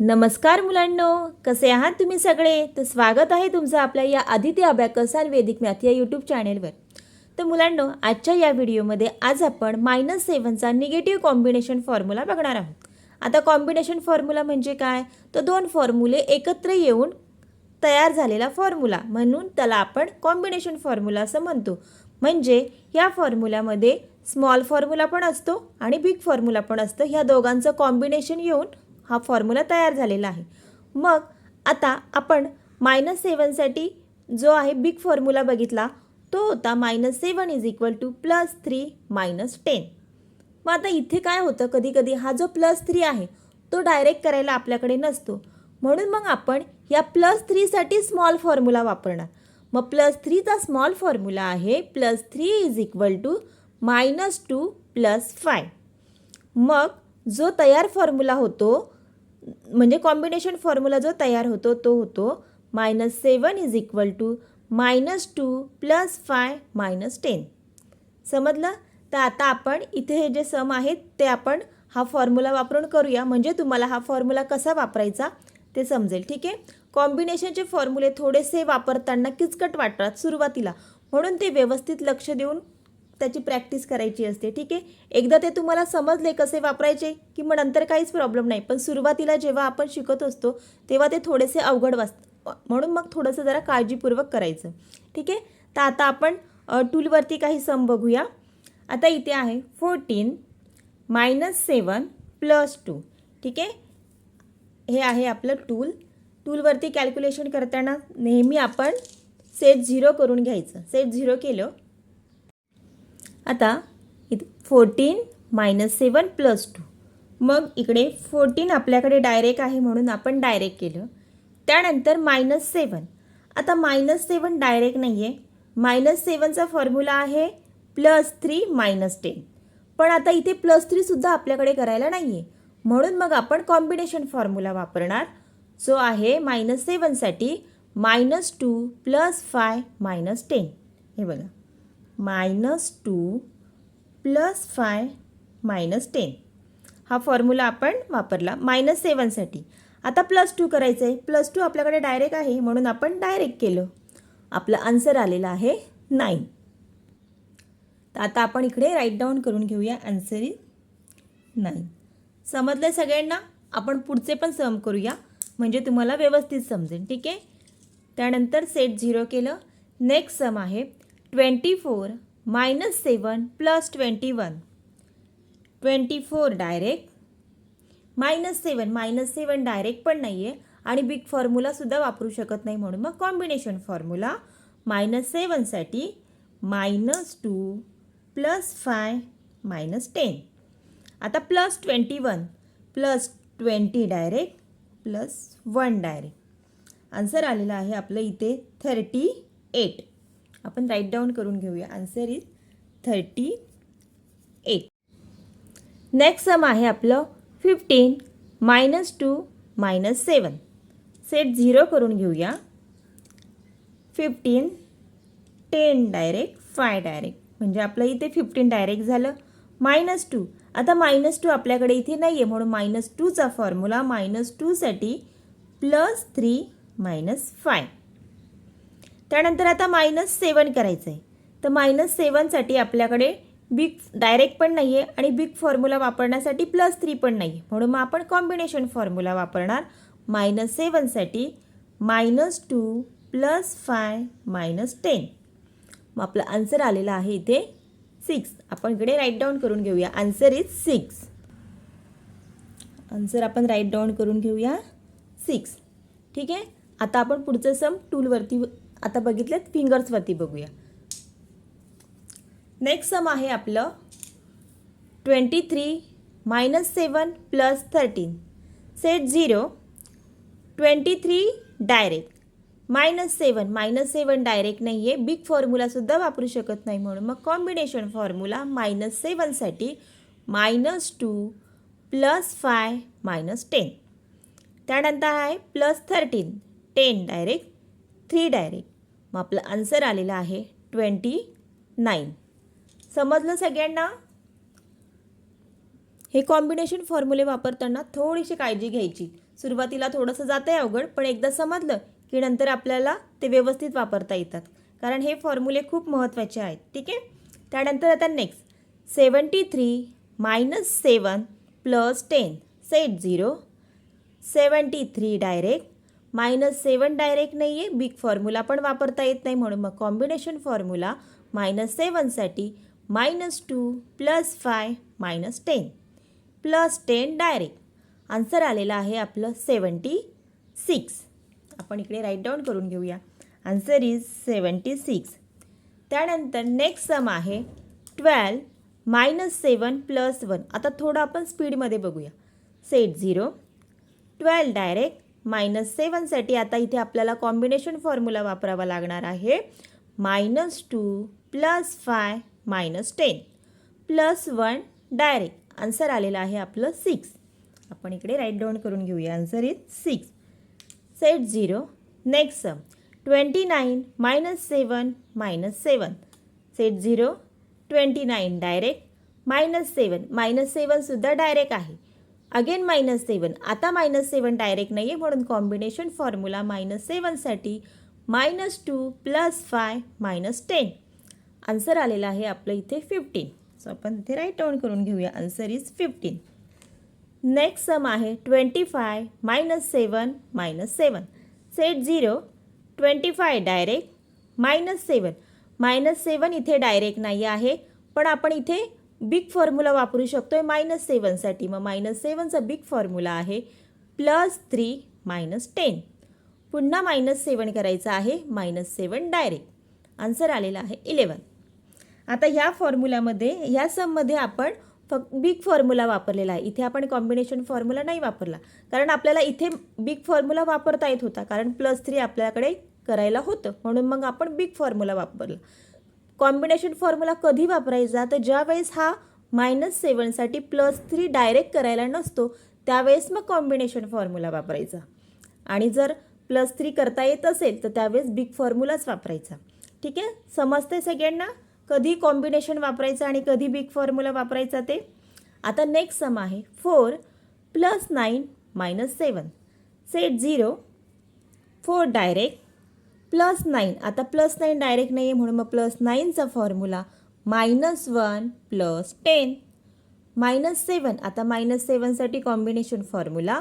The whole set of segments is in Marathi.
नमस्कार मुलांनो कसे आहात तुम्ही सगळे? तर स्वागत आहे तुमचं आपल्या या आदित्य अभ्याकसार आणि वेदिक मॅथ या यूट्यूब चॅनेलवर तर मुलांनो आजच्या या व्हिडिओमध्ये आज आपण मायनस सेवनचा निगेटिव्ह कॉम्बिनेशन फॉर्म्युला बघणार आहोत. आता कॉम्बिनेशन फॉर्म्युला म्हणजे काय? तर दोन फॉर्म्युले एकत्र येऊन तयार झालेला फॉर्म्युला म्हणून त्याला आपण कॉम्बिनेशन फॉर्म्युला असं म्हणतो. म्हणजे या फॉर्म्युल्यामध्ये स्मॉल फॉर्म्युला पण असतो आणि बिग फॉर्म्युला पण असतं. ह्या दोघांचं कॉम्बिनेशन येऊन हा फॉर्म्युला तयार झालेला आहे. मग आता आपण मायनस सेवनसाठी जो आहे बिग फॉर्म्युला बघितला तो होता minus seven is equal to plus three minus ten मग आता इथे काय होतं? कधी कधी हा जो प्लस थ्री आहे तो डायरेक्ट करायला आपल्याकडे नसतो. म्हणून मग आपण या प्लस थ्रीसाठी स्मॉल फॉर्म्युला वापरणार. मग प्लस थ्रीचा स्मॉल फॉर्म्युला आहे plus three is equal to minus two plus five मग जो तयार फॉर्म्युला होतो म्हणजे कॉम्बिनेशन फॉर्म्युला जो तयार होतो तो होतो minus seven is equal to minus two plus five minus ten समजलं? तर आता आपण इथे हे जे सम आहेत ते आपण हा फॉर्म्युला वापरून करूया. म्हणजे तुम्हाला हा फॉर्म्युला कसा वापरायचा ते समजेल. ठीक आहे? कॉम्बिनेशनचे फॉर्म्युले थोडेसे वापरताना किचकट वाटतात सुरुवातीला. म्हणून ते व्यवस्थित लक्ष देऊन त्याची प्रॅक्टिस करायची असते ठीक आहे? एकदा ते तुम्हाला समजले कसे वापरायचे की मग नंतर काहीच प्रॉब्लेम नाही. पण सुरुवातीला जेव्हा आपण शिकत असतो तेव्हा ते थोडेसे अवघड वाच म्हणून मग थोडंसं जरा काळजीपूर्वक करायचं. ठीक आहे? तर आता आपण टूलवरती काही सम बघूया. आता इथे आहे fourteen minus seven plus two. ठीक आहे? हे आहे आपलं टूल. टूलवरती कॅल्क्युलेशन करताना नेहमी आपण सेट झिरो करून घ्यायचं. सेट झिरो केलं आता इथे fourteen minus seven plus two मग इकडे फोर्टीन आपल्याकडे डायरेक्ट आहे म्हणून आपण डायरेक्ट केलं. त्यानंतर मायनस सेवन आता मायनस सेवन डायरेक्ट नाही आहे मायनस सेवनचा फॉर्म्युला आहे प्लस थ्री मायनस टेन पण आता इथे प्लस थ्रीसुद्धा आपल्याकडे करायला नाही आहे म्हणून मग आपण कॉम्बिनेशन फॉर्म्युला वापरणार. जो आहे minus सेवनसाठी minus two plus five minus ten हे बघा. Minus two plus five minus ten. हा फॉर्म्युला आपण वापरला मायनस सेवनसाठी आता प्लस टू करायचं आहे प्लस टू आपल्याकडे डायरेक्ट आहे म्हणून आपण डायरेक्ट केलं. आपलं आन्सर आलेलं आहे नाईन तर आता आपण इकडे राईट डाऊन करून घेऊया आन्सर इज नाईन समजलं सगळ्यांना? आपण पुढचे पण सम करूया. म्हणजे तुम्हाला व्यवस्थित समजेल. ठीक आहे? त्यानंतर सेट झिरो केलं. नेक्स्ट सम आहे twenty four minus seven plus twenty one. Twenty four direct. Minus seven minus seven direct पण नाही आहे आणि बिग फॉर्म्युलासुद्धा वापरू शकत नाही म्हणून मग combination formula minus सेवनसाठी minus two plus five minus ten. आता plus twenty one plus twenty direct plus one direct. Answer आलेला आहे आपलं इथे थर्टी एट. आपण राईट डाऊन करून घेऊया. Answer is thirty eight next sum आहे आपलं fifteen minus two minus seven set zero करून घेऊया. Fifteen ten direct five direct म्हणजे आपलं इथे फिफ्टीन डायरेक्ट झालं. मायनस टू आता मायनस टू आपल्याकडे इथे नाही आहे म्हणून मायनस टूचा फॉर्म्युला मायनस टूसाठी प्लस थ्री मायनस फाय त्यानंतर आता मायनस सेवन करायचं आहे तर मायनस सेवनसाठी आपल्याकडे बिग डायरेक्ट पण नाही आहे आणि बिग फॉर्म्युला वापरण्यासाठी प्लस थ्री पण नाही आहे म्हणून मग आपण कॉम्बिनेशन फॉर्म्युला वापरणार. Minus सेवनसाठी minus two plus five minus ten मग आपलं आन्सर आलेलं आहे इथे सिक्स आपण इकडे राईट डाऊन करून घेऊया. आन्सर इज सिक्स आन्सर आपण राईट डाऊन करून घेऊया सिक्स ठीक आहे? आता आपण पुढचं सम टूलवरती आता बघितलेत फिंगर्सवरती बघूया. नेक्स्ट सम आहे आपलं twenty three minus seven plus thirteen set zero twenty three direct minus seven minus seven direct नाही आहे बिग फॉर्म्युलासुद्धा वापरू शकत नाही म्हणून. मग combination formula minus सेवनसाठी minus two plus five minus ten त्यानंतर आहे plus thirteen ten direct three direct मग आपलं आन्सर आलेलं आहे ट्वेंटी नाईन समजलं सगळ्यांना? हे कॉम्बिनेशन फॉर्म्युले वापरताना थोडीशी काळजी घ्यायची. सुरुवातीला थोडंसं जातं आहे अवघड पण एकदा समजलं की नंतर आपल्याला ते व्यवस्थित वापरता येतात. कारण हे फॉर्म्युले खूप महत्त्वाचे आहेत. ठीक आहे? त्यानंतर आता next seventy three minus seven plus ten set zero seventy three direct minus seven direct नाही आहे बिग फॉर्म्युला पण वापरता येत नाही म्हणून मग combination formula minus सेवनसाठी minus two plus five minus ten. Plus ten direct. Answer आलेलं आहे आपलं सेवन्टी सिक्स. आपण इकडे राईट डाऊन करून घेऊया. Answer is seventy six. त्यानंतर नेक्स्ट सम आहे twelve minus seven plus one. आता थोडं आपण स्पीडमध्ये बघूया. Set zero. Twelve direct. Minus सेवनसाठी आता इथे आपल्याला कॉम्बिनेशन फॉर्म्युला वापरावा लागणार आहे. Minus two plus five minus ten. Plus one direct. Answer आलेलं आहे आपलं सिक्स. आपण इकडे राईट डाऊन करून घेऊया. Answer is six. Set zero. Next sum. Twenty nine minus seven minus seven. Set zero. Twenty nine direct. Minus seven. Minus सेवनसुद्धा direct आहे. अगेन मायनस सेवन आता मायनस सेवन डायरेक्ट नाही आहे म्हणून combination formula minus सेवनसाठी minus two plus five minus ten answer आलेला आहे आपलं इथे फिफ्टीन सो आपण इथे राईट डाऊन करून घेऊया. Answer is fifteen next sum आहे twenty five minus seven minus seven set zero twenty five direct minus seven minus seven इथे डायरेक्ट नाही आहे पण आपण इथे बिग फॉर्म्युला वापरू शकतो आहे मायनस सेवनसाठी मग मायनस सेवनचा बिग फॉर्म्युला आहे प्लस थ्री मायनस टेन. पुन्हा मायनस सेवन करायचं आहे मायनस सेवन डायरेक्ट. आन्सर आलेला आहे इलेवन आता ह्या फॉर्म्युलामध्ये ह्या सममध्ये आपण फक्त बिग फॉर्म्युला वापरलेला आहे. इथे आपण कॉम्बिनेशन फॉर्म्युला नाही वापरला. कारण आपल्याला इथे बिग फॉर्म्युला वापरता येत होता. कारण प्लस थ्री आपल्याकडे करायला होतं. म्हणून मग आपण बिग फॉर्म्युला वापरला. कॉम्बिनेशन फॉर्म्युला कधी वापरायचा? तर ज्यावेळेस हा मायनस सेवनसाठी प्लस थ्री डायरेक्ट करायला नसतो त्यावेळेस मग कॉम्बिनेशन फॉर्म्युला वापरायचा. आणि जर प्लस थ्री करता येत असेल तर त्यावेळेस बिग फॉर्म्युलाच वापरायचा. ठीक आहे? समजते सगळ्यांना? कधी कॉम्बिनेशन वापरायचं आणि कधी बिग फॉर्म्युला वापरायचा ते? आता नेक्स्ट सम आहे. Four plus nine minus seven set zero four direct plus nine. आता प्लस नाईन डायरेक्ट नाही आहे म्हणून मग plus नाईनचा formula minus one plus ten. Minus seven. आता minus सेवनसाठी combination formula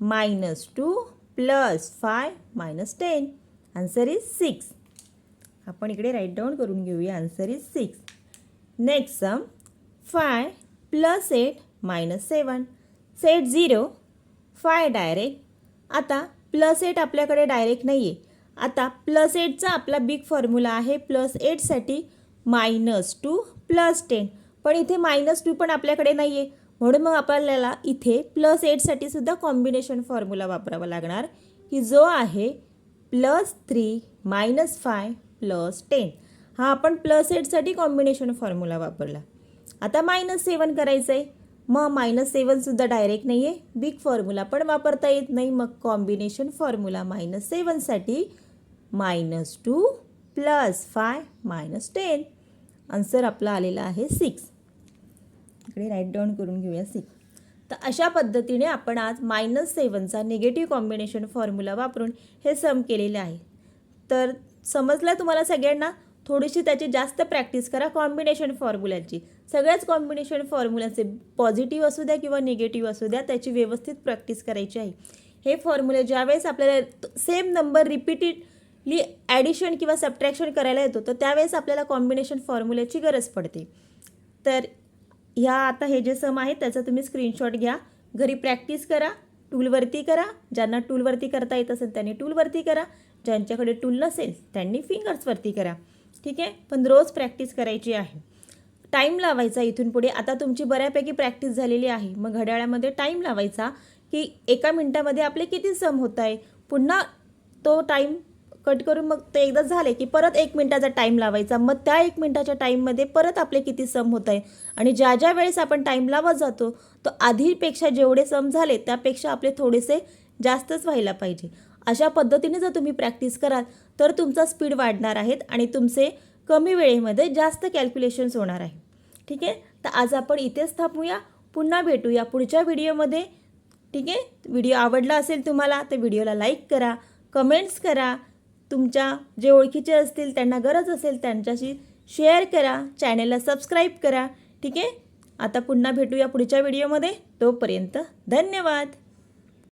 minus two plus five minus ten. Answer is six आपण इकडे राईट डाऊन करून घेऊया. Answer is six next sum five plus eight minus seven set zero five direct आता प्लस एट आपल्याकडे डायरेक्ट नाही आहे आता प्लस एटचा आपला बिग फॉर्म्युला आहे. प्लस एटसाठी मायनस टू प्लस टेन पण इथे मायनस टू पण आपल्याकडे नाही आहे म्हणून मग आपल्याला इथे प्लस एटसाठी सुद्धा कॉम्बिनेशन फॉर्म्युला वापरावा लागणार. की जो आहे plus three minus five plus ten हा आपण प्लस एटसाठी कॉम्बिनेशन फॉर्म्युला वापरला. आता मायनस सेवन करायचं आहे मग मायनस सेवनसुद्धा डायरेक्ट नाही आहे बिग फॉर्म्युला पण वापरता येत नाही. मग combination formula minus सेवनसाठी minus two plus five minus ten. Answer आपला आलेला आहे सिक्स. इकडे राईट डाऊन करून घेऊया सिक्स. तर अशा पद्धतीने आपण आज मायनस सेवनचा निगेटिव्ह कॉम्बिनेशन फॉर्म्युला वापरून हे सम केलेले आहे. तर समजलं तुम्हाला सगळ्यांना? थोडीशी त्याची जास्त प्रॅक्टिस करा कॉम्बिनेशन फॉर्म्युल्याची सगळ्याच कॉम्बिनेशन फॉर्म्युलाचे पॉझिटिव्ह असू द्या किंवा निगेटिव्ह असू द्या त्याची व्यवस्थित प्रॅक्टिस करायची आहे. हे फॉर्म्युले ज्यावेळेस आपल्याला सेम नंबर ली ॲडिशन किंवा सबट्रॅक्शन करायला येतो तर त्यावेळेस आपल्याला कॉम्बिनेशन फॉर्म्युल्याची गरज पडते. तर ह्या आता हे जे सम आहेत त्याचा तुम्ही स्क्रीनशॉट घ्या. घरी प्रॅक्टिस करा टूलवरती करा. ज्यांना टूलवरती करता येत असेल त्यांनी टूलवरती करा. ज्यांच्याकडे टूल नसेल त्यांनी फिंगर्सवरती करा. ठीक आहे? पण रोज प्रॅक्टिस करायची आहे. टाईम लावायचा इथून पुढे. आता तुमची बऱ्यापैकी प्रॅक्टिस झालेली आहे. मग घड्याळामध्ये टाईम लावायचा की एका मिनटामध्ये आपले किती सम होत आहे? पुन्हा तो टाईम कट करून मग ते एकदा झाले की परत एक मिनटाचा टाईम लावायचा. मग त्या एक मिनटाच्या टाईममध्ये परत आपले किती सम होत आहे? आणि ज्या ज्या वेळेस आपण टाईम लावत जातो तो आधीपेक्षा जेवढे सम झाले त्यापेक्षा आपले थोडेसे जास्तच व्हायला पाहिजे. अशा पद्धतीने जर तुम्ही प्रॅक्टिस कराल तर तुमचा स्पीड वाढणार आहेत आणि तुमचे कमी वेळेमध्ये जास्त कॅल्क्युलेशन्स होणार आहे. ठीक आहे? तर आज आपण इथेच थांबूया. पुन्हा भेटूया पुढच्या व्हिडिओमध्ये. ठीक आहे? व्हिडिओ आवडला असेल तुम्हाला तर व्हिडिओला लाईक करा कमेंट्स करा. तुमच्या जे ओळखीचे असतील त्यांना गरज असेल त्यांच्याशी शेअर करा चॅनेलला सबस्क्राईब करा. ठीक आहे? आता पुन्हा भेटूया पुढच्या व्हिडिओमध्ये तोपर्यंत धन्यवाद.